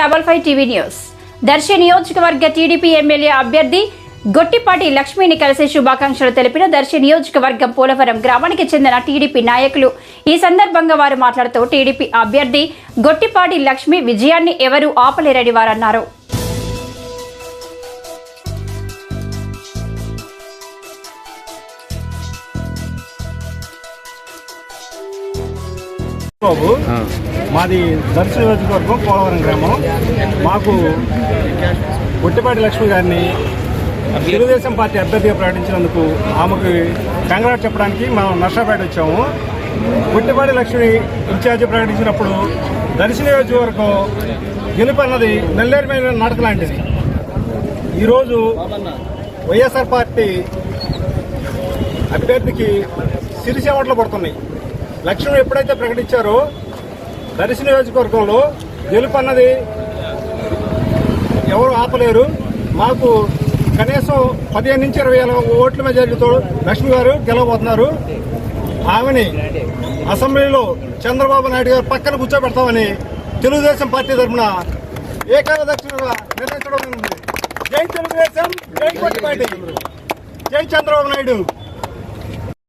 Double five TV news. Darsi నియోజకవర్గ TDP MLA అభ్యర్థి గొట్టిపాటి లక్ష్మిని కలిసి శుభాకాంక్షలు తెలిపిన దర్శి నియోజకవర్గం పోలవరం గ్రామానికి చెందిన టీడీపీ నాయకులు. ఈ సందర్భంగా వారు మాట్లాడుతూ టీడీపీ అభ్యర్థి గొట్టిపాటి లక్ష్మి విజయాన్ని ఎవరూ ఆపలేరని వారన్నారు. బాబు మాది దర్శి నియోజకవర్గం పోలవరం గ్రామం. మాకు గుట్టిపాటి లక్ష్మి గారిని తెలుగుదేశం పార్టీ అభ్యర్థిగా ప్రకటించినందుకు ఆమెకు కంగ్రాట్ చెప్పడానికి మనం నర్సాపేట వచ్చాము. గుట్టిపాటి లక్ష్మి ఇన్ఛార్జి ప్రకటించినప్పుడు దర్శి నియోజకవర్గం గెలుపు అన్నది నెల్లేరు మీద నాటక లాంటిది. ఈరోజు వైఎస్ఆర్ పార్టీ అభ్యర్థికి సిరిసేవట్లు పడుతున్నాయి లక్ష్మి ఎప్పుడైతే ప్రకటించారో దర్శి నియోజకవర్గంలో గెలుపు అన్నది ఎవరు ఆపలేరు. మాకు కనీసం పదిహేను నుంచి ఇరవై వేల ఓట్ల మెజారిటీతో లక్ష్మి గారు గెలవబోతున్నారు. ఆమెని అసెంబ్లీలో చంద్రబాబు నాయుడు గారు పక్కన కూర్చోబెడతామని తెలుగుదేశం పార్టీ తరఫున ఏకాదక్షిణగా నిర్ణయించడం జై తెలుగుదేశం జై పార్టీ. జై చంద్రబాబు నాయుడు.